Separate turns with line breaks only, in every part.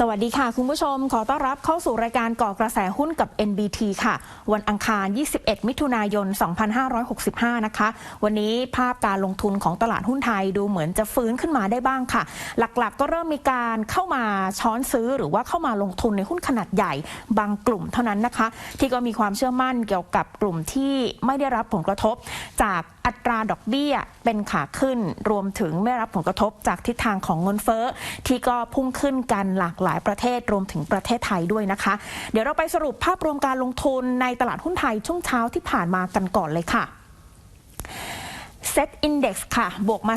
สวัสดีค่ะ คุณผู้ชม ขอต้อนรับเข้าสู่รายการก่อกระแสหุ้นกับ NBT ค่ะ วันอังคาร 21 มิถุนายน 2565 นะคะ วันนี้ภาพการลงทุนของตลาดหุ้นไทยดูเหมือนจะฟื้นขึ้นมาได้บ้างค่ะ หลักๆก็เริ่มมีการเข้ามาช้อนซื้อหรือว่าเข้ามาลงทุนในหุ้นขนาดใหญ่ บางกลุ่มเท่านั้นนะคะ ที่ก็มีความเชื่อมั่นเกี่ยวกับกลุ่มที่ไม่ได้รับผลกระทบจาก อัตราดอกเบี้ยเป็นขาขึ้น รวมถึงไม่รับผลกระทบจากทิศทางของเงินเฟ้อ ที่ก็พุ่งขึ้นกันหลากหลายประเทศรวมถึงประเทศไทยด้วยนะคะ เดี๋ยวเราไปสรุปภาพรวมการลงทุนในตลาดหุ้นไทยช่วงเช้าที่ผ่านมากันก่อนเลยค่ะ เซ็ตอินดี x ค่ะ บวกมา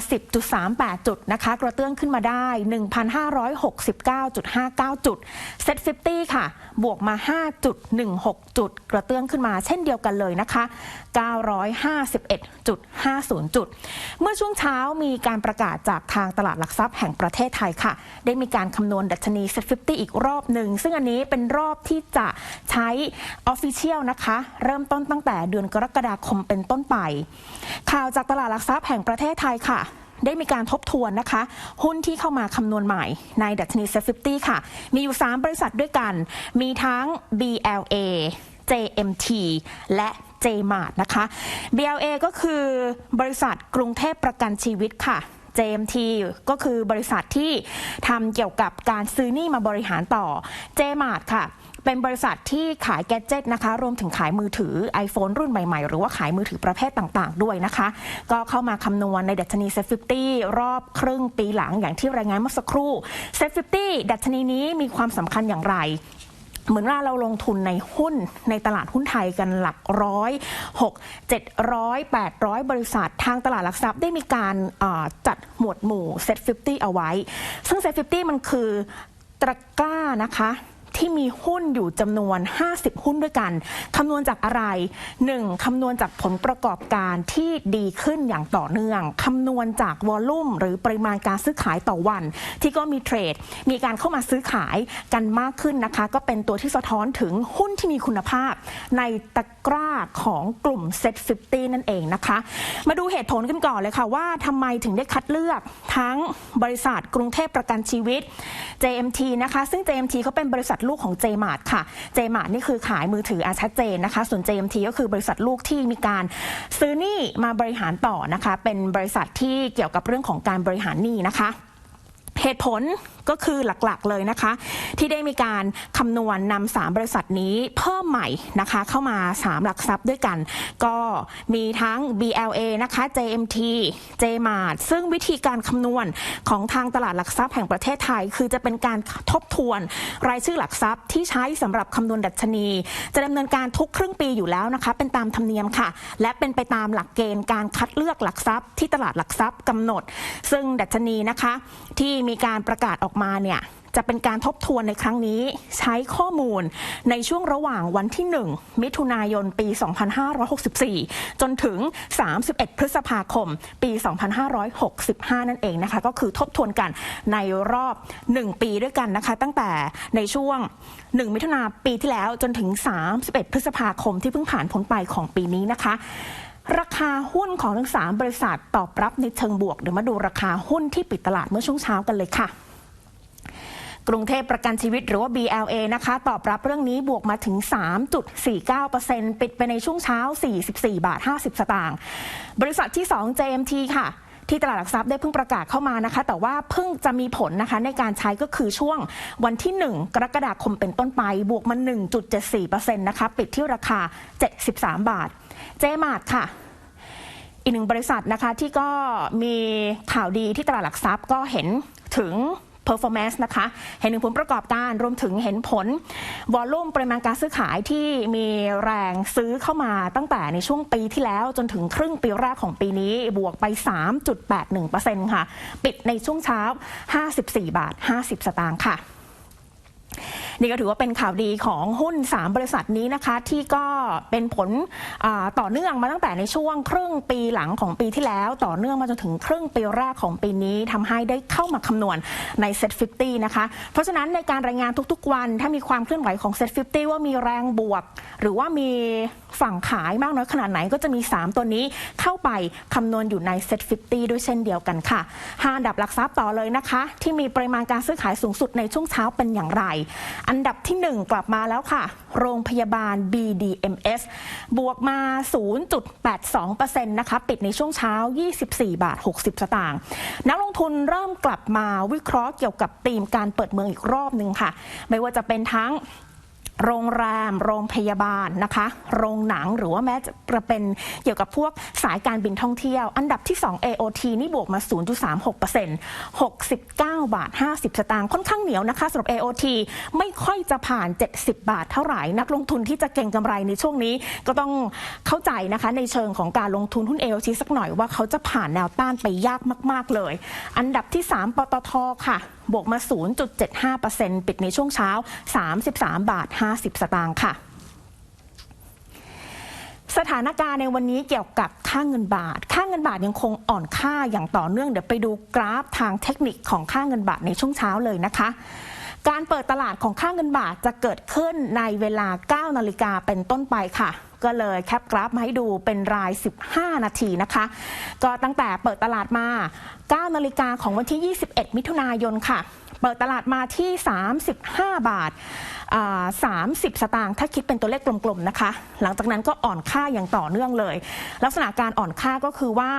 10.38 จุดนะคะ กระเตื้องขึ้นมาได้ 1,569.59 จุด เซ็ต50 ค่ะ บวกมา 5.16 จุด กระเตื้องขึ้นมาเช่นเดียวกันเลยนะคะ 951.50 จุด เมื่อช่วงเช้ามีการประกาศจากทางตลาดหลักทรัพย์แห่งประเทศไทยค่ะ ได้มีการคำนวณดัชนีเซ็ต50 อีกรอบหนึ่ง ซึ่งอันนี้เป็นรอบที่จะใช้ Official นะคะ เริ่มต้นตั้งแต่เดือนกรกฎาคมเป็นต้นไป ข่าวจากตลาดหลักทรัพย์แห่งประเทศไทยค่ะได้มีการทบทวนนะคะ หุ้นที่เข้ามาคำนวณใหม่ในดัชนีเซ็ต50ค่ะ มีอยู่ 3 บริษัทด้วยกัน มีทั้ง BLA JMT และ JMart นะคะ BLA ก็คือบริษัทกรุงเทพประกันชีวิตค่ะ JMT ก็คือบริษัทที่ทำเกี่ยวกับการซื้อหนี้มาบริหารต่อ JMart ค่ะ เป็นบริษัทที่ขายแกดเจิตนะคะ รวมถึงขายมือถือ iPhone รุ่นใหม่ ๆ หรือว่าขายมือถือประเภทต่างๆ ด้วยนะคะ ก็เข้ามาคำนวณในดัชนีเซ็ต50รอบครึ่งปีหลังอย่างที่รายงานเมื่อสักครู่เซ็ต50ดัชนีนี้มีความสำคัญอย่างไรเหมือนว่าเราลงทุนในหุ้นในตลาดหุ้นไทยกันหลักร้อยหกเจ็ดร้อยแปดร้อยบริษัท ทางตลาดหลักทรัพย์ได้มีการจัดหมวดหมู่เซ็ต50เอาไว้ ซึ่งเซ็ต50มันคือตะกร้านะคะ ที่มีหุ้นอยู่จำนวน 50 หุ้นด้วยกันคำนวณจากอะไร 1. คำนวณจากผลประกอบการที่ดีขึ้นอย่างต่อเนื่องคำนวณจากวอลลุ่มหรือปริมาณการซื้อขายต่อวัน ที่ก็มีเทรด มีการเข้ามาซื้อขายกันมากขึ้นนะคะ ก็เป็นตัวที่สะท้อนถึงหุ้นที่มีคุณภาพ ในตะกร้าของกลุ่ม Set 50 นั่นเองนะคะ มาดูเหตุผลกันก่อนเลยค่ะว่าทำไมถึงได้คัดเลือกทั้งบริษัทกรุงเทพประกันชีวิต JMT นะคะ ซึ่ง JMT เขาเป็นบริษัทลููกของเจมาร์ตค่ะเจมาร์ตนี่คือขายมือถืออาชัดเจนนะคะ ส่วน JMT ก็คือบริษัทลูกที่มีการซื้อหนี้มาบริหารต่อนะคะ เป็นบริษัทที่เกี่ยวกับเรื่องของการบริหารหนี้นะคะ เหตุผลก็คือหลักๆเลยนะคะ ที่ได้มีการคำนวณนำสามบริษัทนี้เพิ่มใหม่นะคะ เข้ามา 3 หลักทรัพย์ด้วยกัน ก็มีทั้ง BLA นะคะ JMT JMart ซึ่งวิธีการคำนวณของทางตลาดหลักทรัพย์แห่งประเทศไทย คือจะเป็นการทบทวนรายชื่อหลักทรัพย์ที่ใช้สำหรับคำนวณดัชนี จะดำเนินการทุกครึ่งปีอยู่แล้วนะคะ เป็นตามธรรมเนียมค่ะ และเป็นไปตามหลักเกณฑ์การคัดเลือกหลักทรัพย์ ที่ตลาดหลักทรัพย์กำหนด ซึ่งดัชนีนะคะที่มีีการประกาศออกมาเนี่ยจะเป็นการทบทวนในครั้งนี้ใช้ข้อมูลในช่วงระหว่างวันที่ 1 มิถุนายนปี 2564 จนถึง 31 พฤษภาคม ปี 2565 นั่นเองนะคะ ก็คือทบทวนกันในรอบ 1 ปีด้วยกันนะคะ ตั้งแต่ในช่วง 1 มิถุนาปีที่แล้วจนถึง 31 พฤษภาคมที่เพิ่งผ่านพ้นไปของปีนี้นะคะ ราคาหุ้นของทั้ง 3 บริษัทตอบรับในเชิงบวก เดี๋ยวมาดูราคาหุ้นที่ปิดตลาดเมื่อช่วงเช้ากันเลยค่ะกรุงเทพประกันชีวิตหรือว่า BLA นะคะ ตอบรับเรื่องนี้บวกมาถึง 3.49%ปิดไปในช่วงเช้า 44 บาท 50 สตางค์ บริษัทที่ 2 JMT ค่ะ ที่ตลาดหลักทรัพย์ได้เพิ่งประกาศเข้ามานะคะ แต่ว่าเพิ่งจะมีผลนะคะในการใช้ก็คือช่วงวันที่ 1 กรกฎาคมเป็นต้นไปบวกมา 1.74%นะคะ ปิดที่ราคา 73 บาท เจมาร์ค่ะ อีกหนึ่งบริษัทนะคะที่ก็มีข่าวดีที่ตลาดหลักทรัพย์ก็เห็นถึง performance นะคะ เห็นถึงผลประกอบการ รวมถึงเห็นผล วอลลุ่มปริมาณการซื้อขายที่มีแรงซื้อเข้ามาตั้งแต่ในช่วงปีที่แล้วจนถึงครึ่งปีแรกของปีนี้บวกไป 3.81%ค่ะ ปิดในช่วงเช้า 54 บาท 50 สตางค์ค่ะ นี่ก็ถือว่าเป็นข่าวดีของหุ้น 3 บริษัทนี้นะคะ ที่ก็เป็นผลต่อเนื่องมาตั้งแต่ในช่วงครึ่งปีหลังของปีที่แล้ว ต่อเนื่องมาจนถึงครึ่งปีแรกของปีนี้ทำให้ได้เข้ามาคำนวณใน Set 50นะคะ เพราะฉะนั้นในการรายงานทุกๆวัน ถ้ามีความเคลื่อนไหวของ Set 50ว่ามีแรงบวก หรือว่ามีฝั่งขายมากน้อยขนาดไหนก็จะมี 3 ตัวนี้เข้าไปคำนวณอยู่ใน Set 50ด้วยเช่นเดียวกันค่ะห้าอันดับหลักทรัพย์ต่อเลยนะคะ ที่มีปริมาณการซื้อขายสูงสุดในช่วงเช้าเป็นอย่างไรอันดับที่ 1 กลับมาแล้วค่ะ โรงพยาบาล BDMS บวกมา 0.82%นะคะ ปิดในช่วงเช้า 24 บาท 60 สตางค์ นักลงทุนเริ่มกลับมาวิเคราะห์เกี่ยวกับธีมการเปิดเมืองอีกรอบหนึ่งค่ะ ไม่ว่าจะเป็นทั้ง โรงแรม โรงพยาบาลนะคะ โรงหนังหรือว่าแม้จะเป็นเกี่ยวกับพวกสายการบินท่องเที่ยว อันดับที่ 2 AOT นี่บวกมา 0.36% 69 บาท 50 สตางค์ค่อนข้างเหนียวนะคะสำหรับ AOT ไม่ค่อยจะผ่าน 70 บาทเท่าไหร่ นักลงทุนที่จะเก่งกำไรในช่วงนี้ ก็ต้องเข้าใจนะคะในเชิงของการลงทุนหุ้น AOT สักหน่อยว่าเขาจะผ่านแนวต้านไปยากมาก ๆ เลย อันดับที่ 3 ปตทค่ะบวกมา 0.75%ปิดในช่วงเช้า 33 บาท 50 สตางค์ค่ะสถานการณ์ในวันนี้เกี่ยวกับค่าเงินบาท ค่าเงินบาทยังคงอ่อนค่าอย่างต่อเนื่อง เดี๋ยวไปดูกราฟทางเทคนิคของค่าเงินบาทในช่วงเช้าเลยนะคะ การเปิดตลาดของค่าเงินบาทจะเกิดขึ้นในเวลา 9 นาฬิกาเป็นต้นไปค่ะ ก็เลยแคปกราฟมาให้ดูเป็นราย 15 นาทีนะคะ ก็ตั้งแต่เปิดตลาดมา 9 นาฬิกาของวันที่ 21 มิถุนายนค่ะ เปิดตลาดมาที่ 35 บาท30 สตางค์ถ้าคิดเป็นตัวเลขกลมๆนะคะ หลังจากนั้นก็อ่อนค่าอย่างต่อเนื่องเลย ลักษณะการอ่อนค่าก็คือว่า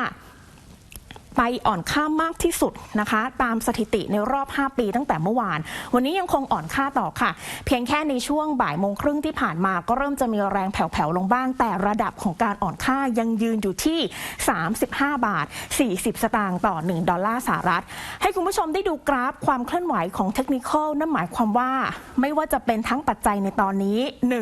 ไปอ่อนค่ามากที่สุดนะคะ ตามสถิติในรอบ 5 ปีตั้งแต่เมื่อวาน วันนี้ยังคงอ่อนค่าต่อค่ะ เพียงแค่ในช่วงบ่ายโมงครึ่งที่ผ่านมาก็เริ่มจะมีแรงแผ่วๆลงบ้าง แต่ระดับของการอ่อนค่ายังยืนอยู่ที่ 35 บาท 40 สตางค์ต่อ 1 ดอลลาร์สหรัฐ ให้คุณผู้ชมได้ดูกราฟความเคลื่อนไหวของเทคนิคอลนั่นหมายความว่าไม่ว่าจะเป็นทั้งปัจจัยในตอนนี้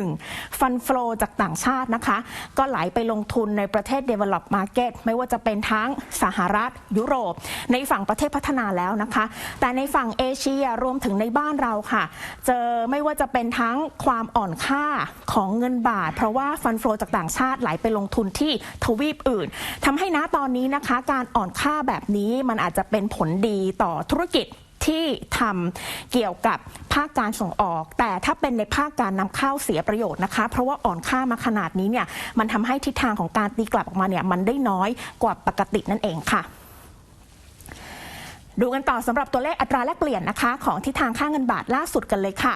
1. ฟันฟลอจากต่างชาตินะคะ ก็ไหลไปลงทุนในประเทศ develop market ไม่ว่าจะเป็นทั้งสหรัฐยุโรป ในฝั่งประเทศพัฒนาแล้วนะคะ แต่ในฝั่งเอเชียรวมถึงในบ้านเราค่ะ เจอไม่ว่าจะเป็นทั้งความอ่อนค่าของเงินบาท เพราะว่าฟันฟลอจากต่างชาติไหลไปลงทุนที่ทวีปอื่นทำให้ณตอนนี้นะคะ การอ่อนค่าแบบนี้มันอาจจะเป็นผลดีต่อธุรกิจที่ทำเกี่ยวกับภาคการส่งออก แต่ถ้าเป็นในภาคการนำเข้าเสียประโยชน์นะคะ เพราะว่าอ่อนค่ามาขนาดนี้เนี่ยมันทำให้ทิศทางของการตีกลับออกมาเนี่ยมันได้น้อยกว่าปกตินั่นเองค่ะ ดูกันต่อสำหรับตัวเลขอัตราแลกเปลี่ยนนะคะ ของทิศทางค่าเงินบาทล่าสุดกันเลยค่ะ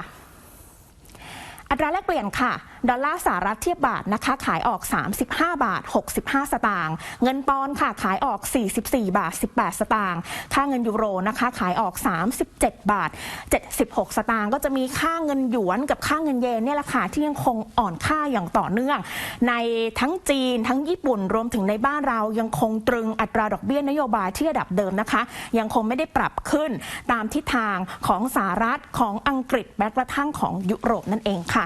อัตราแลกเปลี่ยนค่ะ ดอลลาร์สหรัฐเทียบบาทนะคะ ขายออก 35 บาท 65 สตางค์เงินปอนด์ค่ะขายออก 44 บาท 18 สตางค์ค่าเงินยูโรนะคะขายออก 37 บาท 76 สตางค์ก็จะมีค่าเงินหยวนกับค่าเงินเยนเนี่ยแหละค่ะที่ยังคงอ่อนค่าอย่างต่อเนื่อง ในทั้งจีนทั้งญี่ปุ่นรวมถึงในบ้านเรายังคงตรึงอัตราดอกเบี้ยนโยบายที่ระดับเดิมนะคะ ยังคงไม่ได้ปรับขึ้นตามทิศทางของสหรัฐของอังกฤษแม้กระทั่งของยุโรปนั่นเองค่ะ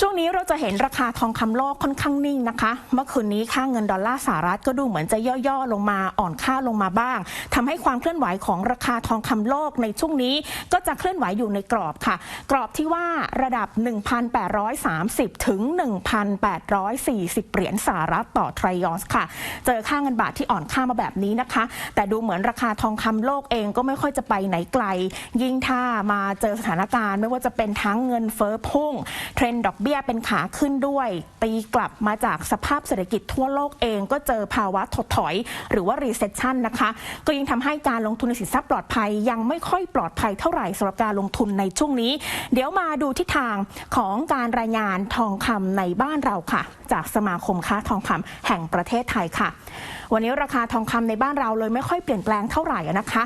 ช่วงนี้เราจะเห็นราคาทองคำโลกค่อนข้างนิ่งนะคะ เมื่อคืนนี้ค่าเงินดอลลาร์สหรัฐก็ดูเหมือนจะย่อๆลงมาอ่อนค่าลงมาบ้างทำให้ความเคลื่อนไหวของราคาทองคำโลกในช่วงนี้ก็จะเคลื่อนไหวอยู่ในกรอบค่ะ กรอบที่ว่าระดับ 1,830 ถึง 1,840 เหรียญสหรัฐต่อทรออนซ์ค่ะ เจอค่าเงินบาทที่อ่อนค่ามาแบบนี้นะคะ แต่ดูเหมือนราคาทองคำโลกเองก็ไม่ค่อยจะไปไหนไกล ยิ่งถ้ามาเจอสถานการณ์ ไม่ว่าจะเป็นทั้งเงินเฟ้อพุ่งเทรนด์ดอกเบี้ยเป็นขาขึ้นด้วย ตีกลับมาจากสภาพเศรษฐกิจทั่วโลกเองก็เจอภาวะถดถอย หรือว่า recession นะคะ ก็ยิ่งทำให้การลงทุนในสินทรัพย์ปลอดภัย ยังไม่ค่อยปลอดภัยเท่าไหร่สำหรับการลงทุนในช่วงนี้ เดี๋ยวมาดูทิศทางของการรายงานทองคำในบ้านเราค่ะ จากสมาคมค้าทองคำแห่งประเทศไทยค่ะ วันนี้ราคาทองคำในบ้านเราเลยไม่ค่อยเปลี่ยนแปลงเท่าไหร่นะคะ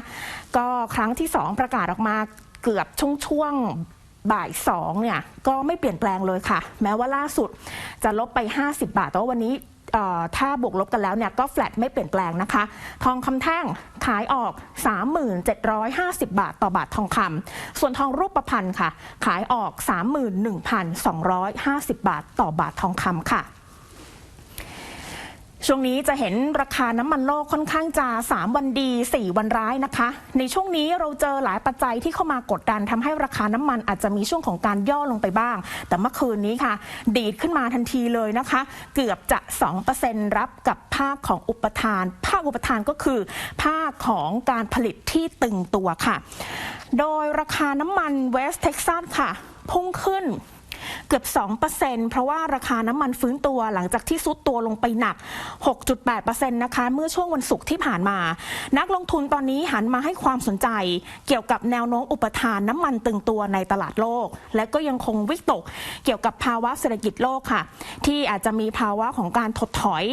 ก็ครั้งที่สองประกาศออกมาเกือบช่วงช่วง บ่ายสองเนี่ยก็ไม่เปลี่ยนแปลงเลยค่ะ แม้ว่าล่าสุดจะลบไป 50 บาท แต่ว่าวันนี้ถ้าบวกลบกันแล้วเนี่ยก็แฟลตไม่เปลี่ยนแปลงนะคะ ทองคำแท่งขายออก 3750 บาทต่อบาททองคำส่วนทองรูปประพันธ์ค่ะ ขายออก 31,250 บาทต่อบาททองคำค่ะ ช่วงนี้จะเห็นราคาน้ำมันโลกค่อนข้างจะ 3 วันดี 4 วันร้ายนะคะ ในช่วงนี้เราเจอหลายปัจจัยที่เข้ามากดดันทำให้ราคาน้ำมันอาจจะมีช่วงของการย่อลงไปบ้าง แต่เมื่อคืนนี้ค่ะ ดีดขึ้นมาทันทีเลยนะคะ เกือบจะ 2%รับกับภาคของอุปทาน ภาคอุปทานก็คือภาคของการผลิตที่ตึงตัวค่ะ โดยราคาน้ำมันเวสเท็กซัสค่ะ พุ่งขึ้น เกือบ 2%เพราะว่าราคาน้ำมันฟื้นตัวหลังจากที่ซุดตัวลงไปหนัก 6.8%นะคะ เมื่อช่วงวันศุกร์ที่ผ่านมา นักลงทุนตอนนี้หันมาให้ความสนใจ เกี่ยวกับแนวโน้มอุปทานน้ำมันตึงตัวในตลาดโลก และก็ยังคงวิตกเกี่ยวกับภาวะเศรษฐกิจโลกค่ะ ที่อาจจะมีภาวะของการถดถอย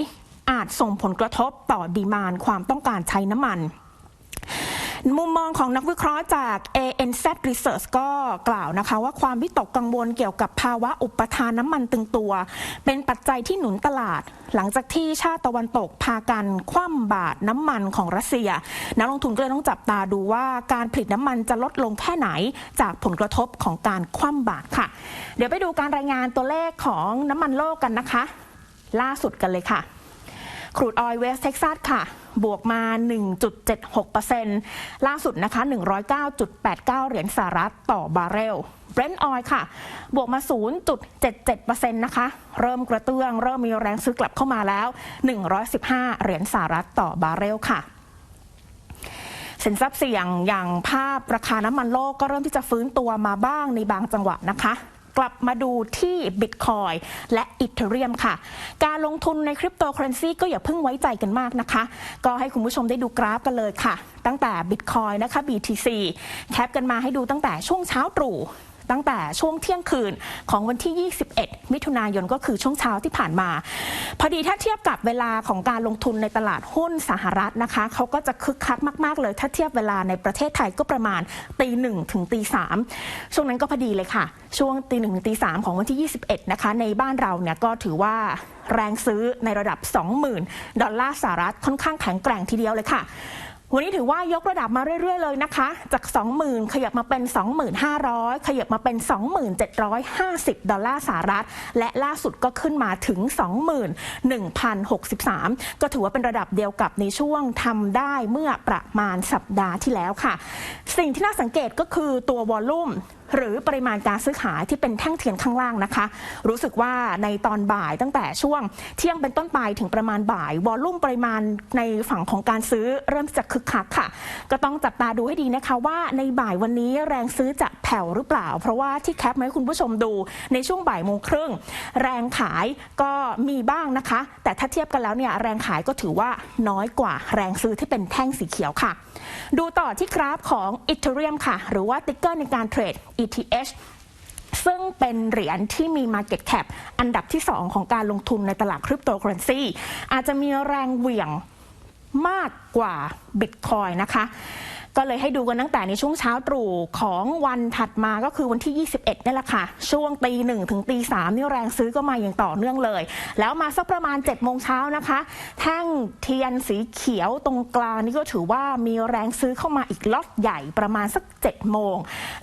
อาจส่งผลกระทบต่อดีมานความต้องการใช้น้ำมัน มุมมองของนักวิเคราะห์จาก ANZ Research ก็กล่าวนะคะว่าความวิตกกังวลเกี่ยวกับภาวะอุปทานน้ำมันตึงตัว เป็นปัจจัยที่หนุนตลาด หลังจากที่ชาติตะวันตกพากันคว่ำบาตรน้ำมันของรัสเซีย นักลงทุนก็เลยต้องจับตาดูว่าการผลิตน้ำมันจะลดลงแค่ไหน จากผลกระทบของการคว่ำบาตรค่ะ เดี๋ยวไปดูการรายงานตัวเลขของน้ำมันโลกกันนะคะ ล่าสุดกันเลยค่ะ ครูดออยเวสเท็กซัสค่ะ บวกมา 1.76%ล่าสุดนะคะ 109.89 เหรียญสหรัฐต่อบาร์เรลเบรนท์ออยค่ะ บวกมา 0.77%นะคะ เริ่มกระเตื้อง เริ่มมีแรงซื้อกลับเข้ามาแล้ว 115 เหรียญสหรัฐต่อบาร์เรลค่ะสินทรัพย์เสี่ยงอย่างภาพราคาน้ำมันโลกก็เริ่มที่จะฟื้นตัวมาบ้างในบางจังหวะนะคะ กลับมาดูที่บิตคอยและอีเทเรียมค่ะ การลงทุนในคริปโตเคอเรนซีก็อย่าเพิ่งไว้ใจกันมากนะคะ ก็ให้คุณผู้ชมได้ดูกราฟกันเลยค่ะ ตั้งแต่บิตคอยนะคะ BTC แคปกันมาให้ดูตั้งแต่ช่วงเช้าตรู่ ตั้งแต่ช่วงเที่ยงคืนของวันที่ 21 มิถุนายนก็คือช่วงเช้าที่ผ่านมา พอดีถ้าเทียบกับเวลาของการลงทุนในตลาดหุ้นสหรัฐนะคะเขาก็จะคึกคักมาก ๆ เลยถ้าเทียบเวลาในประเทศไทยก็ประมาณตีหนึ่งถึงตีสามช่วงนั้นก็พอดีเลยค่ะ ช่วงตีหนึ่งถึงตีสามของวันที่ 21 นะคะ ในบ้านเราเนี่ยก็ถือว่าแรงซื้อในระดับ 20,000 ดอลลาร์สหรัฐค่อนข้างแข็งแกร่งทีเดียวเลยค่ะ วันนี้ถือว่ายกระดับมาเรื่อย ๆ เลยนะคะ จาก 20,000 ขยับมาเป็น 25,000 ขยับมาเป็น 2750 ดอลลาร์สหรัฐ และล่าสุดก็ขึ้นมาถึง 21,063 ก็ถือว่าเป็นระดับเดียวกับในช่วงทำได้เมื่อประมาณสัปดาห์ที่แล้วค่ะ สิ่งที่น่าสังเกตก็คือตัววอลลุ่มหรือปริมาณการซื้อขายที่เป็นแท่งเทียนข้างล่างนะคะ รู้สึกว่าในตอนบ่ายตั้งแต่ช่วงเที่ยงเป็นต้นไปถึงประมาณบ่าย วอลลุ่มปริมาณในฝั่งของการซื้อเริ่มจะคึกคักค่ะ ก็ต้องจับตาดูให้ดีนะคะว่าในบ่ายวันนี้แรงซื้อจะแผ่วหรือเปล่า เพราะว่าที่แคปมาให้คุณผู้ชมดูในช่วงบ่ายโมงครึ่งแรงขายก็มีบ้างนะคะ แต่ถ้าเทียบกันแล้วเนี่ยแรงขายก็ถือว่าน้อยกว่าแรงซื้อที่เป็นแท่งสีเขียวค่ะ ดูต่อที่กราฟของ Ethereum ค่ะ หรือว่าติ๊กเกอร์ในการเทรด ETH ซึ่งเป็นเหรียญที่มี Market Cap อันดับที่ 2 ของการลงทุนในตลาดคริปโตเคอเรนซีอาจจะมีแรงเหวี่ยงมากกว่า Bitcoin นะคะ ก็เลยให้ดูกันตั้งแต่ในช่วงเช้าตรู่ของวันถัดมาก็คือวันที่ 21นี่แหละค่ะ ช่วงตีหนึ่งถึงตีสามนี่แรงซื้อก็มาอย่างต่อเนื่องเลย แล้วมาสักประมาณ7จ็ดโมงเช้านะคะ แท่งเทียนสีเขียวตรงกลางนี่ก็ถือว่ามีแรงซื้อเข้ามาอีกล็อตใหญ่ประมาณสัก7จ็ดโมง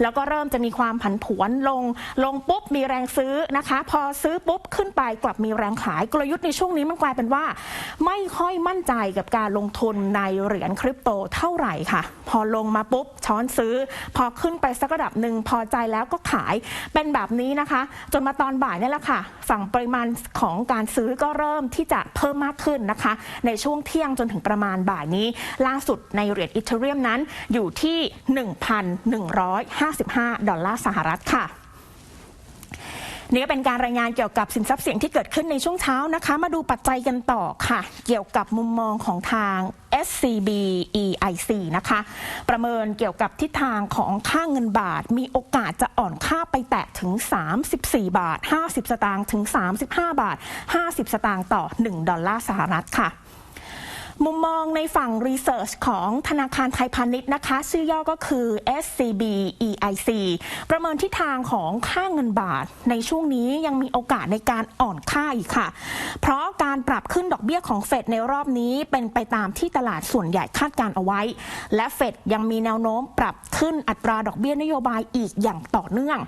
แล้วก็เริ่มจะมีความผันผวนลง ลงปุ๊บมีแรงซื้อนะคะ พอซื้อปุ๊บขึ้นไปกลับมีแรงขายกลยุทธ์ในช่วงนี้มันกลายเป็นว่า ไม่ค่อยมั่นใจกับการลงทุนในเหรียญคริปโตเท่าไหร่ค่ะพอลงมาปุ๊บ ช้อนซื้อ พอขึ้นไปสักระดับหนึ่งพอใจแล้วก็ขายเป็นแบบนี้นะคะ จนมาตอนบ่ายนี่แหละค่ะ ฝั่งปริมาณของการซื้อก็เริ่มที่จะเพิ่มมากขึ้นนะคะ ในช่วงเที่ยงจนถึงประมาณบ่ายนี้ ล่าสุดในเหรียญอีเทเรียมนั้นอยู่ที่ 1,155 ดอลลาร์สหรัฐค่ะ นี่ก็เป็นการรายงานเกี่ยวกับสินทรัพย์เสี่ยงที่เกิดขึ้นในช่วงเช้านะคะ มาดูปัจจัยกันต่อค่ะ เกี่ยวกับมุมมองของทาง SCB EIC นะคะ ประเมินเกี่ยวกับทิศทางของค่าเงินบาท มีโอกาสจะอ่อนค่าไปแตะถึง 34 บาท 50 สตางค์ถึง 35 บาท 50 สตางค์ต่อ 1 ดอลลาร์สหรัฐค่ะ มุมมองในฝั่งรีเสิร์ชของธนาคารไทยพาณิชย์นะคะ ชื่อย่อก็คือ SCB EIC ประเมินทิศทางของค่าเงินบาท ในช่วงนี้ยังมีโอกาสในการอ่อนค่าอีกค่ะ เพราะการปรับขึ้นดอกเบี้ยของเฟดในรอบนี้เป็นไปตามที่ตลาดส่วนใหญ่คาดการเอาไว้ และเฟดยังมีแนวโน้มปรับขึ้นอัตราดอกเบี้ยนโยบายอีกอย่างต่อเนื่อง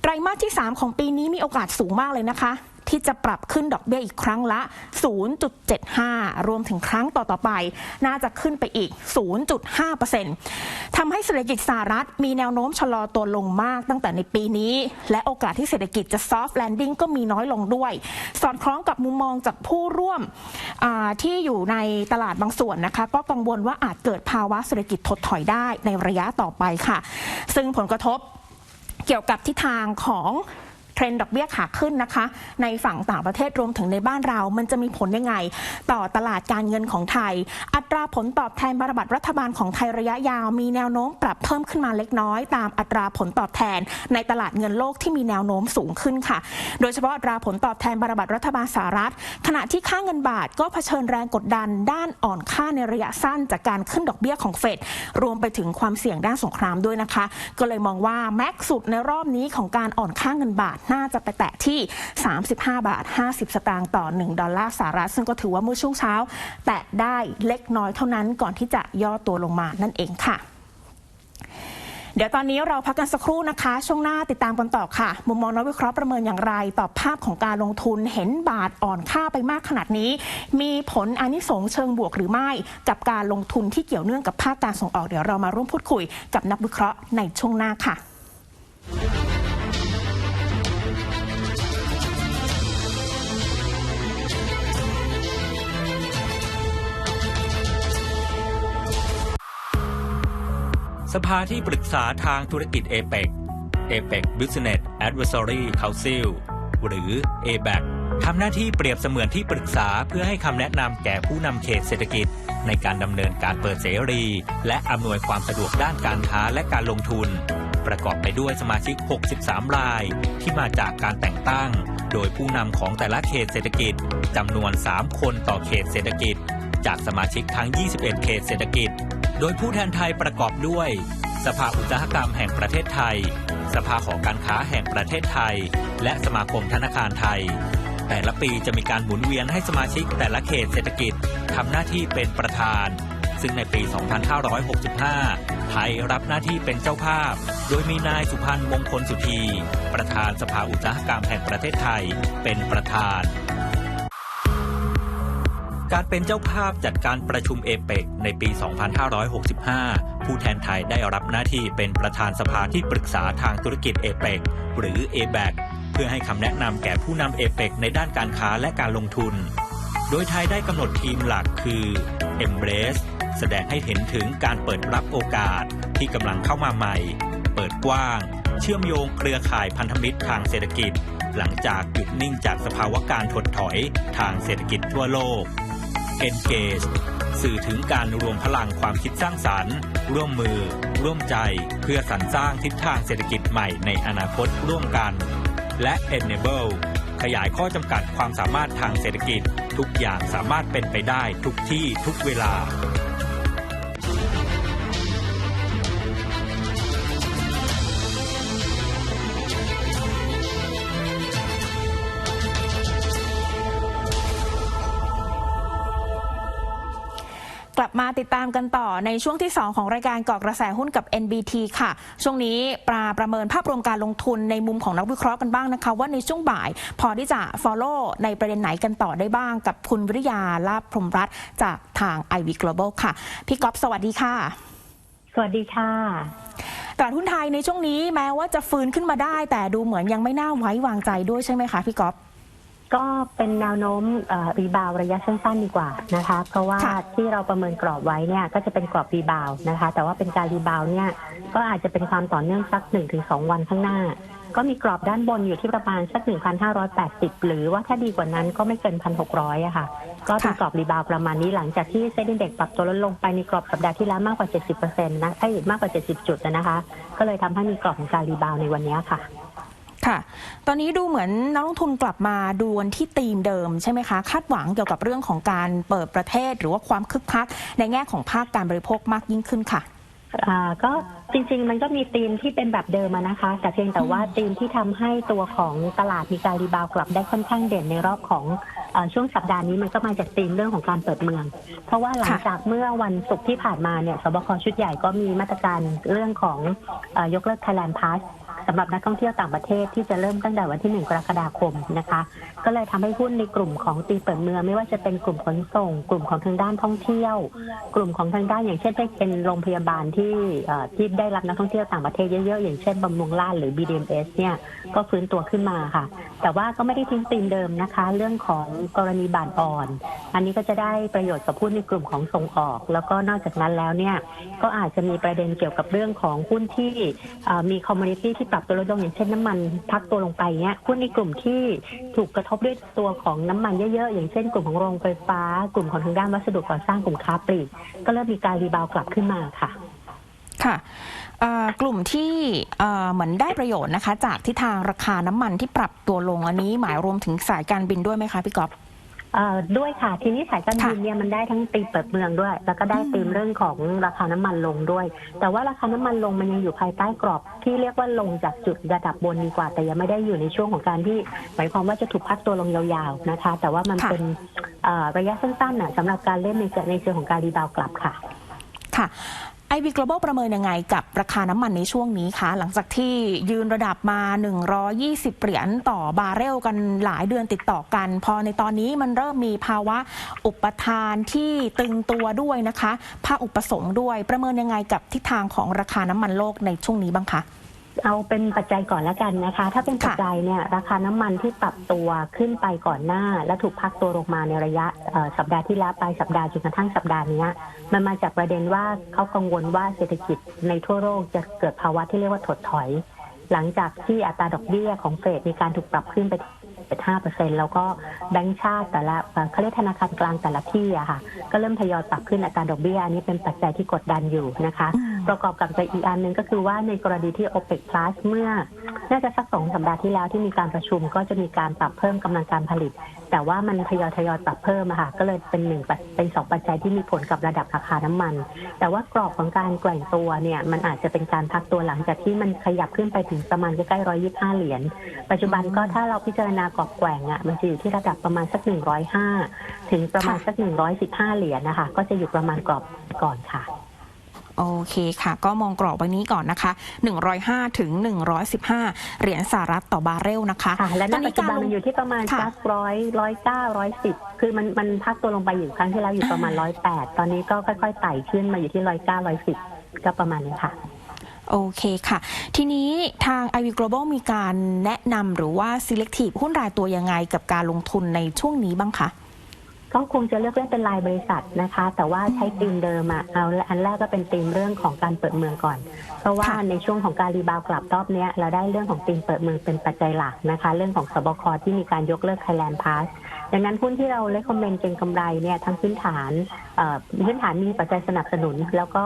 ไตรมาสที่ 3 ของปีนี้มีโอกาสสูงมากเลยนะคะ ที่จะปรับขึ้นดอกเบี้ยอีกครั้งละ 0.75 รวมถึงครั้งต่อๆไป น่าจะขึ้นไปอีก 0.5%ทำให้เศรษฐกิจสหรัฐมีแนวโน้มชะลอตัวลงมากตั้งแต่ในปีนี้ และโอกาสที่เศรษฐกิจจะ soft landing ก็มีน้อยลงด้วย สอดคล้องกับมุมมองจากผู้ร่วมที่อยู่ในตลาดบางส่วนนะคะ ก็กังวลว่าอาจเกิดภาวะเศรษฐกิจถดถอยได้ในระยะต่อไปค่ะ ซึ่งผลกระทบเกี่ยวกับทิศทางของ เทรนด์ดอกเบี้ยขาขึ้นนะคะ ในฝั่งต่างประเทศรวมถึงในบ้านเรา มันจะมีผลยังไง ต่อตลาดการเงินของไทย อัตราผลตอบแทนพันธบัตรรัฐบาลของไทยระยะยาวมีแนวโน้มปรับเพิ่มขึ้นมาเล็กน้อย ตามอัตราผลตอบแทน ในตลาดเงินโลกที่มีแนวโน้มสูงขึ้นค่ะ โดยเฉพาะอัตราผลตอบแทนพันธบัตรรัฐบาลสหรัฐ ขณะที่ค่าเงินบาทก็เผชิญแรงกดดันด้านอ่อนค่าในระยะสั้น จากการขึ้นดอกเบี้ยของเฟดรวมไปถึงความเสี่ยงด้านสงครามด้วยนะคะ ก็เลยมองว่าแม็กซ์สุดในรอบนี้ของการอ่อนค่าเงินบาทน่าจะไปแตะที่ 35 บาท 50 สตางค์ต่อ 1 ดอลลาร์สหรัฐ ซึ่งก็ถือว่าเมื่อช่วงเช้า แตะได้เล็กน้อยเท่านั้นก่อนที่จะย่อตัวลงมานั่นเองค่ะเดี๋ยวตอนนี้เราพักกันสักครู่นะคะ ช่วงหน้าติดตามกันต่อค่ะ มุมมองนักวิเคราะห์ประเมินอย่างไร ต่อภาพของการลงทุนเห็นบาทอ่อนค่าไปมากขนาดนี้ มีผลอานิสงส์เชิงบวกหรือไม่ กับการลงทุนที่เกี่ยวเนื่องกับภาคการส่งออกเดี๋ยวเรามาร่วมพูดคุยกับนักวิเคราะห์ในช่วงหน้าค่ะ
สภาที่ปรึกษาทางธุรกิจเอเปก APEC Business Advisory Council หรือ ABAC ทำหน้าที่เปรียบเสมือนที่ปรึกษาเพื่อให้คำแนะนำแก่ผู้นำเขตเศรษฐกิจ ในการดำเนินการเปิดเสรี และอำนวยความสะดวกด้านการค้าและการลงทุน ประกอบไปด้วยสมาชิก 63 ราย ที่มาจากการแต่งตั้ง โดยผู้นำของแต่ละเขตเศรษฐกิจจำนวน 3 คนต่อเขตเศรษฐกิจ จากสมาชิกทั้ง 21 เขตเศรษฐกิจ โดยผู้แทนไทยประกอบด้วย สภาอุตสาหกรรมแห่งประเทศไทย สภาหอการค้าแห่งประเทศไทย และสมาคมธนาคารไทย แต่ละปีจะมีการหมุนเวียนให้สมาชิกแต่ละเขตเศรษฐกิจทำหน้าที่เป็นประธาน ซึ่งในปี 2565 ไทยรับหน้าที่เป็นเจ้าภาพ โดยมีนายสุพันธ์มงคลสุธี ประธานสภาอุตสาหกรรมแห่งประเทศไทยเป็นประธาน การเป็นเจ้าภาพจัดการประชุมเอเปกในปี 2565 ผู้แทนไทยได้รับหน้าที่เป็นประธานสภาที่ปรึกษาทางธุรกิจเอเปกหรือ a b a c เพื่อให้คำแนะนำแก่ผู้นำเอเปกในด้านการค้าและการลงทุน โดยไทยได้กำหนดทีมหลักคือ Embrace แสดงให้เห็นถึงการเปิดรับโอกาสที่กำลังเข้ามาใหม่ เปิดกว้าง เชื่อมโยงเครือข่ายพันธมิตรทางเศรษฐกิจ หลังจากหยุดนิ่งจากสภาวะการถดถอยทางเศรษฐกิจทั่วโลก Engage สื่อถึงการรวมพลังความคิดสร้างสารรค์ ร่วมมือ ร่วมใจ เพื่อสรรสร้างทิศทางเศรษฐกิจใหม่ในอนาคตร่วมกัน และ Enable ขยายข้อจำกัดความสามารถทางเศรษฐกิจ ทุกอย่างสามารถเป็นไปได้ทุกที่ทุกเวลา
ลับมาติดตามกันต่อในช่วงที่ 2 ของรายการเกาะกระแสหุ้นกับ NBT ค่ะ ช่วงนี้ปราประเมินภาพรวมการลงทุนในมุมของนักวิเคราะห์กันบ้างนะคะ ว่าในช่วงบ่าย พอที่จะ follow ในประเด็นไหนกันต่อได้บ้าง กับคุณวิริยาลาภพรหมรัตน์จากทาง IV Global ค่ะ พี่ก๊อฟสวัสดีค่ะ
สวัสดีค่ะ
ตลาดหุ้นไทยในช่วงนี้แม้ว่าจะฟื้นขึ้นมาได้ แต่ดูเหมือนยังไม่น่าไว้วางใจด้วยใช่ไหมคะพี่ก๊อฟ
ก็เป็นแนวโน้มเอ่อรีบาวด์ระยะสั้นๆดีกว่านะคะ เพราะว่า
ค่ะ
ที่เราประเมินกรอบไว้เนี่ยก็จะเป็นกรอบรีบาวด์นะคะ แต่ว่าเป็นการรีบาวด์เนี่ยก็อาจจะเป็นความต่อเนื่องสัก1-2วันข้างหน้า ก็มีกรอบด้านบนอยู่ที่ประมาณสัก 1,580 หรือว่าถ้าดีกว่านั้นก็ไม่เกิน 1,600อะค่ะ ก็เป็นกรอบรีบาวด์ประมาณนี้หลังจากที่เซ็นดีเด็กปรับตัวลดลงไปในกรอบสัปดาห์ที่แล้วมากกว่า 70%นะถ้าอยู่มากกว่า 70 จุดนะคะ ก็เลยทำให้มีกรอบของการรีบาวด์ในวันนี้ค่ะ
ค่ะ ตอนนี้ดูเหมือนนักลงทุนกลับมาดูกันที่ธีมเดิมใช่ไหมคะ คาดหวังเกี่ยวกับเรื่องของการเปิดประเทศ หรือว่าความคึกคัก ในแง่ของภาคการบริโภคมากยิ่งขึ้นค่ะ
อ่าก็จริงๆ มันก็มีธีมที่เป็นแบบเดิมนะคะ แต่เพียงแต่ว่าธีมที่ทำให้ตัวของตลาดมีการรีบาวกลับได้ค่อนข้างเด่นในรอบของอช่วงสัปดาห์นี้มันก็มาจากธีมเรื่องของการเปิดเมือง เพราะว่าหลังจากเมื่อวันศุกร์ที่ผ่านมาเนี่ยสบคชุดใหญ่ก็มีมาตรการเรื่องของออยกเลิก Thailand Pass สำหรับนักท่องเที่ยวต่างประเทศที่จะเริ่มตั้งแต่วันที่ 1 กรกฎาคมนะคะ ก็เลยทำให้หุ้นในกลุ่มของตีเปิดเมืองไม่ว่าจะเป็นกลุ่มขนส่ง กลุ่มของทางด้านท่องเที่ยว กลุ่มของทางด้านอย่างเช่นเป็นโรงพยาบาลที่ที่ได้รับนักท่องเที่ยวต่างประเทศเยอะๆ อย่างเช่นบำรุงราษฎร์หรือ BDMs เนี่ยก็ฟื้นตัวขึ้นมาค่ะ แต่ว่าก็ไม่ได้ทิ้งธีมเดิมนะคะ เรื่องของกรณีบาทอ่อน อันนี้ก็จะได้ประโยชน์กับหุ้นในกลุ่มของส่งออก แล้วก็นอกจากนั้นแล้วเนี่ยก็อาจจะมีประเด็นเกี่ยวกับเรื่องของหุ้นที่มีคอมมูนิตี้ที่ปรับตัวลดลงอย่างเช่นน้ำมันพักตัวลงไปเนี่ยหุ้นในกลุ่มที่ถูกกระทบด้วยตัวของน้ำมันเยอะๆ อย่างเช่นกลุ่มของโรงไฟฟ้า กลุ่มของทางด้านวัสดุก่อสร้างกลุ่มค้าปลีกก็เริ่มมีการรีบาวกลับขึ้นมาค่ะ
ค่ะกลุ่มที่เหมือนได้ประโยชน์นะคะ จากทิศทางราคาน้ำมันที่ปรับตัวลงอันนี้หมายรวมถึงสายการบินด้วยไหมคะพี่กอฟ
เอ่อด้วยค่ะ ทีนี้สายการบินเนี่ยมันได้ทั้งตีมเปิดเมืองด้วย แล้วก็ได้ตีมเรื่องของราคาน้ำมันลงด้วย แต่ว่าราคาน้ำมันลงมันยังอยู่ภายใต้กรอบ ที่เรียกว่าลงจากจุดระดับบนดีกว่า แต่ยังไม่ได้อยู่ในช่วงของการที่หมายความว่าจะถูกพักตัวลงยาวๆนะคะ แต่ว่ามัน
ค่ะ
เป็นเอ่อระยะสั้นๆน่ะสำหรับการเล่นในเชิงในเชิงของการรีบาวกลับค่ะ
ค่ะ IB Global ประเมินยังไงกับราคาน้ำมันในช่วงนี้คะ หลังจากที่ยืนระดับมา 120 เหรียญต่อบาร์เรลกันหลายเดือนติดต่อกัน พอในตอนนี้มันเริ่มมีภาวะอุปทานที่ตึงตัวด้วยนะคะ ภาคอุปสงค์ด้วยประเมินยังไงกับทิศทางของราคาน้ำมันโลกในช่วงนี้บ้างคะ
เอาเป็นปัจจัยก่อนแล้วกันนะคะ ถ้าเป็นปัจจัยเนี่ยราคาน้ำมันที่ปรับตัวขึ้นไปก่อนหน้า และถูกพักตัวลงมาในระยะเอ่อสัปดาห์ที่แล้วไปลายสัปดาห์จนกระทั่งสัปดาห์เนี้ยมันมาจากประเด็นว่าเขากังวลว่าเศรษฐกิจในทั่วโลกจะเกิดภาวะที่เรียกว่าถดถอย หลังจากที่อัตราดอกเบี้ยของเฟดมีการถูกปรับขึ้นไปเป็น5เปอร์เซ็นแล้วก็แบงก์ชาติแต่ละเอ่อเขาเรียกธนาคารกลางแต่ละที่อะค่ะ ก็เริ่มทยอยปรับขึ้นอัตราดอกเบี้ยอันนี้เป็นปัจจัยที่กดดันอยู่นะคะ
อืม
ประกอบกับอีกอันหนึ่งก็คือว่าในกรณีที่ OPEC Plus เมื่อ น่าจะสักสองสัปดาห์ที่แล้วที่มีการประชุมก็จะมีการปรับเพิ่มกำลังการผลิต แต่ว่ามันทยอยทยอยปรับเพิ่มอะค่ะก็เลยเป็นหนึ่งเป็นสองปัจจัยที่มีผลกับระดับราคาน้ำมัน แต่ว่ากรอบของการแกว่งตัวเนี่ยมันอาจจะเป็นการพักตัวหลังจากที่มันขยับขึ้นไปถึงประมาณใกล้ร้อยยี่ห้าเหรียญปัจจุบันก็ถ้าเราพิจารณากรอบแกว่งอะมันจะอยู่ที่ระดับประมาณสักหนึ่งร้อยห้าถึงประมาณสักหนึ่งร้อยสิบห้าเหรียญนะคะก็จะอยู่ประมาณกรอบก่อนค่ะ
โอเคค่ะ ก็มองกรอบไว้นี้ก่อนนะคะ 105 ถึง 115 เหรียญสหรัฐต่อบาร์เรลนะคะ
ค่ะและ
ต
ณ
อน
ปั
นี้
จจุ
การ
บัน
ล
มัน
ง
อยู่ที่ประมาณ
ค่ะ
สักร้อยร้อยเก้าร้อยสิบคือมันมันพักตัวลงไปอยู่ครั้งที่แล้วอยู่ประมาณร้อยแปดตอนนี้ก็ค่อยๆไต่ขึ้นมาอยู่ที่ร้อยเก้าร้อยสิบก็ประมาณนี้ค่ะ
โอเคค่ะ ทีนี้ทาง i v Global มีการแนะนำหรือว่า selective หุ้นรายตัวยังไงกับการลงทุนในช่วงนี้บ้างคะ
ก็คงจะเลือกเล่นเป็นรายบริษัทนะคะ แต่ว่าใช้ธีมเดิมอะเอาอันแรกก็เป็นธีมเรื่องของการเปิดเมืองก่อน เพราะว่า
ค่ะ
ในช่วงของการรีบาวด์กลับรอบเนี้ยเราได้เรื่องของธีมเปิดเมืองเป็นปัจจัยหลักนะคะ เรื่องของสบคที่มีการยกเลิก Thailand Pass ดังนั้นหุ้นที่เราเล c คอมเมนต์เก็งกำไรเนี่ยทั้งพื้นฐานเอ่อ พื้นฐานมีปัจจัยสนับสนุน แล้วก็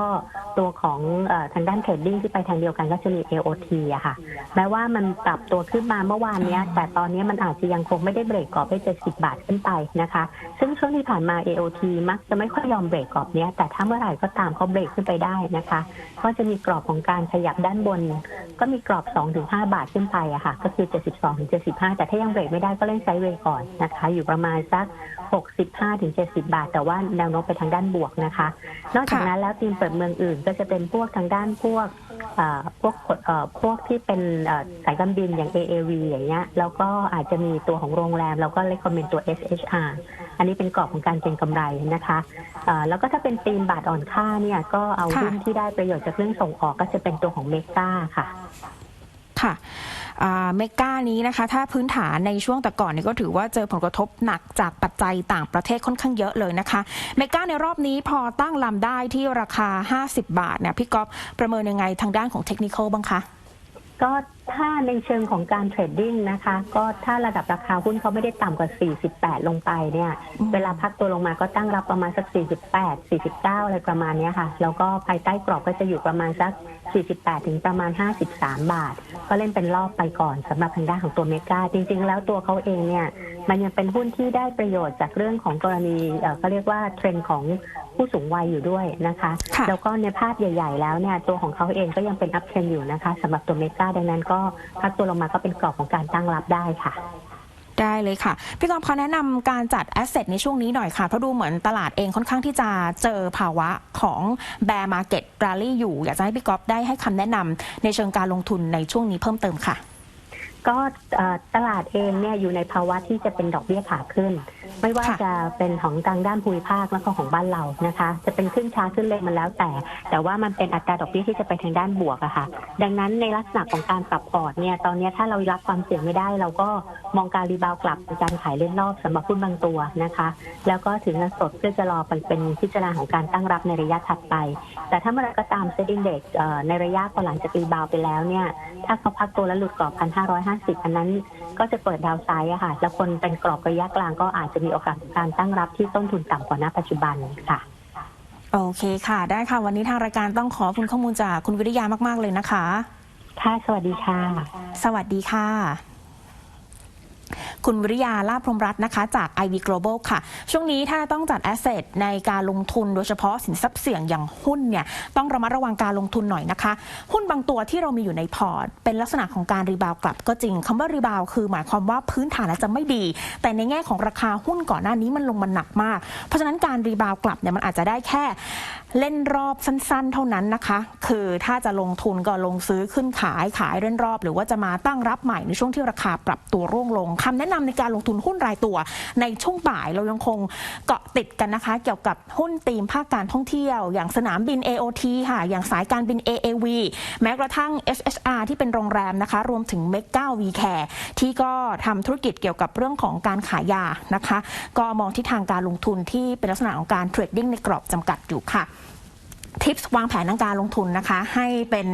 ตัวของเออทางด้านเทรดดิ้งที่ไปทางเดียวกันก็จะมี AOT อะค่ะ แม้ว่ามันปรับตัวขึ้นมาเมื่อวานเนี้ยแต่ตอนนี้มันอาจจะยังคงไม่ได้เบรกกรอบไป70 บาทขึ้นไปนะคะ ซึ่งช่วงที่ผ่านมา AOT มักจะไม่ค่อยยอมเบรกกรอบเนี้ยแต่ถ้าเมื่อไหร่ก็ตามเขาเบรกขึ้นไปได้นะคะ ก็จะมีกรอบของการขยับด้านบน ก็มีกรอบ 2-5 บาทขึ้นไปอะค่ะ ก็คือ 72-75 แต่ถ้ายังเบรกไม่ได้ก็เล่นไซด์เวย์ก่อนนะคะ อยู่ประมาณสัก 65-70 บาท แต่ว่าแนวโน้มไปทางด้านบวกนะคะ นอกจากนั้นแล้วทีมเปิดเมืองอื่นก็จะเป็นพวกทางด้านพวกเอ่อพวกเอ่อพวกที่เป็นเอ่อสายการบินอย่าง AAV อย่างเงี้ยแล้วก็อาจจะมีตัวของโรงแรม แล้วก็เลคคอมเมนตัว SHR อันนี้เป็นกรอบของการเก็งกำไรนะคะเอ่อแล้วก็ถ้าเป็นธีมบาทอ่อนค่าเนี่ยก็เอา
ค่ะ
หุ้นที่ได้ประโยชน์จากเรื่องส่งออกก็จะเป็นตัวของเมกาค่ะ
ค่ะ เมกานี้นะคะ ถ้าพื้นฐานในช่วงแต่ก่อนนี่ก็ถือว่าเจอผลกระทบหนักจากปัจจัยต่างประเทศค่อนข้างเยอะเลยนะคะเมกาในรอบนี้พอตั้งลำได้ที่ราคา 50 บาทเนี่ยพี่ก๊อฟประเมินยังไงทางด้านของเทคนิคบ้างคะ
ก็ถ้าในเชิงของการเทรดดิ้งนะคะ ก็ถ้าระดับราคาหุ้นเขาไม่ได้ต่ำกว่า 48 ลงไปเนี่ย
อืม
เวลาพักตัวลงมาก็ตั้งรับประมาณสัก 48 49 อะไรประมาณเนี้ยค่ะ แล้วก็ภายใต้กรอบก็จะอยู่ประมาณสัก 48 ถึงประมาณ 53 บาท ก็เล่นเป็นรอบไปก่อนสำหรับทางด้านของตัวเมกาจริง ๆ แล้วตัวเขาเองเนี่ย มันยังเป็นหุ้นที่ได้ประโยชน์จากเรื่องของกรณีเอ่อเขาเรียกว่าเทรนด์ของผู้สูงวัยอยู่ด้วยนะคะ
ค่ะ
แล้วก็ในภาพใหญ่ ๆ แล้วเนี่ยตัวของเขาเองก็ยังเป็นอัพเทรนอยู่นะคะสำหรับตัวเมกาดังนั้นก็พักตัวลงมาก็เป็นกรอบของการตั้งรับได้ค่ะ
ได้เลยค่ะ พี่กอฟขอแนะนำการจัดแอสเซทในช่วงนี้หน่อยค่ะ เพราะดูเหมือนตลาดเองค่อนข้างที่จะเจอภาวะของแบร์มาเก็ตร a ลี่อยู่ อยากจะให้พี่กอฟได้ให้คำแนะนำในเชิงการลงทุนในช่วงนี้เพิ่มเติมค่ะ
ก็เอ่อตลาดเองเนี่ยอยู่ในภาวะที่จะเป็นดอกเบี้ยขาขึ้น ไม่ว่าจะเป็นของทางด้านภูมิภาคแล้วก็ของบ้านเรานะคะ จะเป็นขึ้นช้าขึ้นเร็วมันแล้วแต่ แต่ว่ามันเป็นอัตราดอกเบี้ยที่จะไปทางด้านบวกอะค่ะ ดังนั้นในลักษณะของการปรับพอร์ตเนี่ยตอนนี้ถ้าเรารับความเสี่ยงไม่ได้ เราก็มองการรีบาวกลับในการขายเล่นรอบสำหรับหุ้นบางตัวนะคะ แล้วก็ถือเงินสดเพื่อจะรอเป็นเป็นพิจารณาของการตั้งรับในระยะถัดไป แต่ถ้าเมื่อไรก็ตามเซ็นดิ้งเด็กในระยะพอหลังจากรีบาวไปแล้วเนี่ยถ้าเขาพักตัวแล้วหลุดกรอบพันห้าร้อยห้าสิบอันนั้น ก็จะเปิดดาวไซด์อะค่ะ แล้วคนเป็นกรอบระยะกลางก็อาจจะมีโอกาสของการตั้งรับที่ต้นทุนต่ำกว่าณปัจจุบันค่ะ
โอเคค่ะ ได้ค่ะ วันนี้ทางรายการต้องขอบคุณข้อมูลจากคุณวิริยามาก ๆ เลยนะคะ
ค่ะ สวัสดีค่ะ
สวัสดีค่ะ คุณวิริยาลาภพรหมรัตน์นะคะจาก IV Global ค่ะ ช่วงนี้ถ้าต้องจัดแอสเซทในการลงทุนโดยเฉพาะสินทรัพย์เสี่ยงอย่างหุ้นเนี่ยต้องระมัดระวังการลงทุนหน่อยนะคะ หุ้นบางตัวที่เรามีอยู่ในพอร์ต เป็นลักษณะของการรีบาวกลับก็จริงคำว่ารีบาวคือหมายความว่าพื้นฐานอาจจะไม่ดี แต่ในแง่ของราคาหุ้นก่อนหน้านี้มันลงมาหนักมาก เพราะฉะนั้นการรีบาวกลับเนี่ยมันอาจจะได้แค่ เล่นรอบสั้นๆ เท่านั้นนะคะ คือถ้าจะลงทุนก็ลงซื้อขึ้นขายขายเล่นรอบ หรือว่าจะมาตั้งรับใหม่ในช่วงที่ราคาปรับตัวร่วงลงคำแนะนำในการลงทุนหุ้นรายตัว ในช่วงบ่ายเรายังคงเกาะติดกันนะคะ เกี่ยวกับหุ้นตีมภาคการท่องเที่ยว อย่างสนามบิน AOT ค่ะ อย่างสายการบิน AAV แม้กระทั่ง SHR ที่เป็นโรงแรมนะคะ รวมถึง m e g a v Care ที่ก็ทำธุรกิจเกี่ยวกับเรื่องของการขายยานะคะ ก็มองที่ทางการลงทุนที่เป็นลักษณะของการเทรดดิ้งในกรอบจำกัดอยู่ค่ะ ทิปวางแผนทางการลงทุนนะคะ ให้เป็น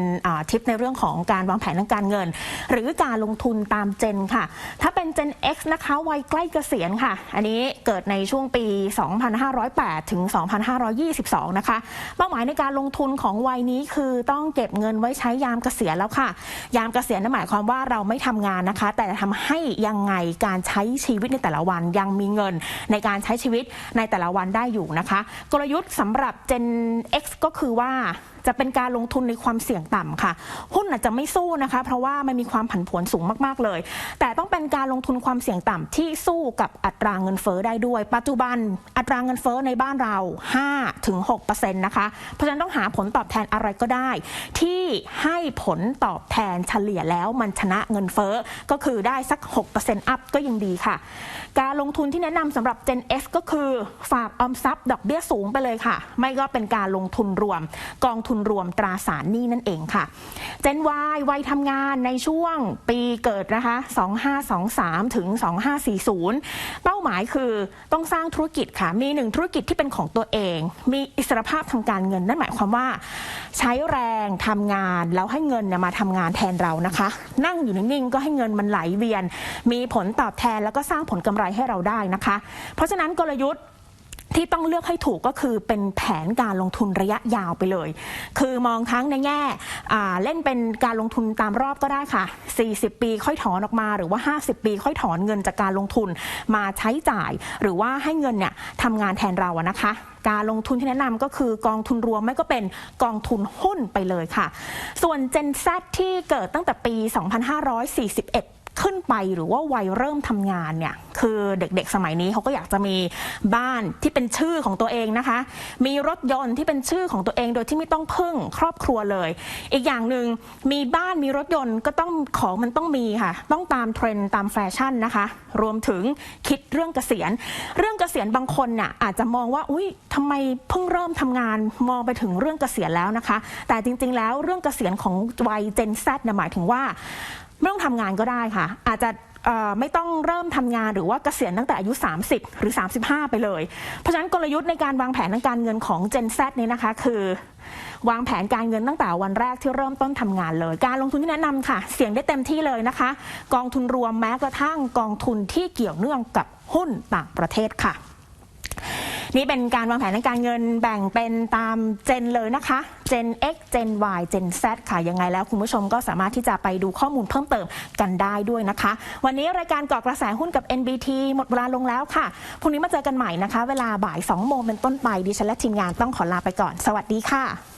ทิปในเรื่องของการวางแผนทางการเงิน หรือการลงทุนตามเจนค่ะ ถ้าเป็นเจน X นะคะวัยใกล้เกษียณค่ะ อันนี้เกิดในช่วงปี 2508 ถึง 2522 นะคะ เป้าหมายในการลงทุนของวัยนี้คือต้องเก็บเงินไว้ใช้ยามเกษียณแล้วค่ะ ยามเกษียณนั่นหมายความว่าเราไม่ทำงานนะคะ แต่จะทำให้ยังไงการใช้ชีวิตในแต่ละวันยังมีเงินในการใช้ชีวิตในแต่ละวันได้อยู่นะคะ กลยุทธ์สำหรับ Gen X ก็คือว่า จะเป็นการลงทุนในความเสี่ยงต่ำค่ะ หุ้นอาจจะไม่สู้นะคะ เพราะว่ามันมีความผันผวนสูงมากๆเลย แต่ต้องเป็นการลงทุนความเสี่ยงต่ำที่สู้กับอัตราเงินเฟ้อได้ด้วย ปัจจุบันอัตราเงินเฟ้อในบ้านเรา5-6%นะคะ เพราะฉะนั้นต้องหาผลตอบแทนอะไรก็ได้ ที่ให้ผลตอบแทนเฉลี่ยแล้วมันชนะเงินเฟ้อก็คือได้สัก6%อัพก็ยังดีค่ะ การลงทุนที่แนะนำสำหรับ Gen S ก็คือฝากออมทรัพย์ดอกเบี้ยสูงไปเลยค่ะ ไม่ก็เป็นการลงทุนรวม กองทุนรวมตราสารหนี้นั่นเองค่ะ Gen Y วัยทำงานในช่วงปีเกิดนะคะ 2523 ถึง 2540 เป้าหมายคือต้องสร้างธุรกิจค่ะ มีหนึ่งธุรกิจที่เป็นของตัวเอง มีอิสรภาพทางการเงิน นั่นหมายความว่า ใช้แรงทำงานแล้วให้เงินมาทำงานแทนเรานะคะ นั่งอยู่นิ่งๆก็ให้เงินมันไหลเวียน มีผลตอบแทนแล้วก็สร้างผลกำไรให้เราได้นะคะ เพราะฉะนั้นกลยุทธ์ ที่ต้องเลือกให้ถูกก็คือเป็นแผนการลงทุนระยะยาวไปเลย คือมองทั้งในแง่เล่นเป็นการลงทุนตามรอบก็ได้ค่ะ 40 ปีค่อยถอนออกมาหรือว่า 50 ปีค่อยถอนเงินจากการลงทุนมาใช้จ่าย หรือว่าให้เงินเนี่ยทำงานแทนเราอะนะคะการลงทุนที่แนะนำก็คือกองทุนรวมไม่ก็เป็นกองทุนหุ้นไปเลยค่ะ ส่วน Gen Z ที่เกิดตั้งแต่ปี 2541 ขึ้นไปหรือว่าวัยเริ่มทำงานเนี่ยคือเด็กๆสมัยนี้เขาก็อยากจะมีบ้านที่เป็นชื่อของตัวเองนะคะ มีรถยนต์ที่เป็นชื่อของตัวเองโดยที่ไม่ต้องพึ่งครอบครัวเลย อีกอย่างหนึ่งมีบ้านมีรถยนต์ก็ต้องของมันต้องมีค่ะ ต้องตามเทรนด์ตามแฟชั่นนะคะ รวมถึงคิดเรื่องเกษียณ เรื่องเกษียณบางคนน่ะอาจจะมองว่าอุ้ยทำไมเพิ่งเริ่มทำงานมองไปถึงเรื่องเกษียณแล้วนะคะ แต่จริงๆแล้วเรื่องเกษียณของวัย Gen Z เนี่ยหมายถึงว่า ไม่ต้องทำงานก็ได้ค่ะ อาจจะไม่ต้องเริ่มทำงานหรือว่าเกษียณตั้งแต่อายุ 30 หรือ 35 ไปเลย เพราะฉะนั้นกลยุทธ์ในการวางแผนทางการเงินของ Gen Z เนี่ยนะคะ คือ วางแผนการเงินตั้งแต่วันแรกที่เริ่มต้นทำงานเลย การลงทุนที่แนะนำค่ะ เสี่ยงได้เต็มที่เลยนะคะ กองทุนรวมแม้กระทั่งกองทุนที่เกี่ยวเนื่องกับหุ้นต่างประเทศค่ะ นี่เป็นการวางแผนทางการเงินแบ่งเป็นตามเจนเลยนะคะ Gen X Gen Y Gen Z ค่ะ ยังไงแล้วคุณผู้ชมก็สามารถที่จะไปดูข้อมูลเพิ่มเติมกันได้ด้วยนะคะ วันนี้รายการเกาะกระแสหุ้นกับ NBT หมดเวลาลงแล้วค่ะพรุ่งนี้มาเจอกันใหม่นะคะ เวลาบ่าย2โมงเป็นต้นไปดิฉันและทีมงานต้องขอลาไปก่อน สวัสดีค่ะ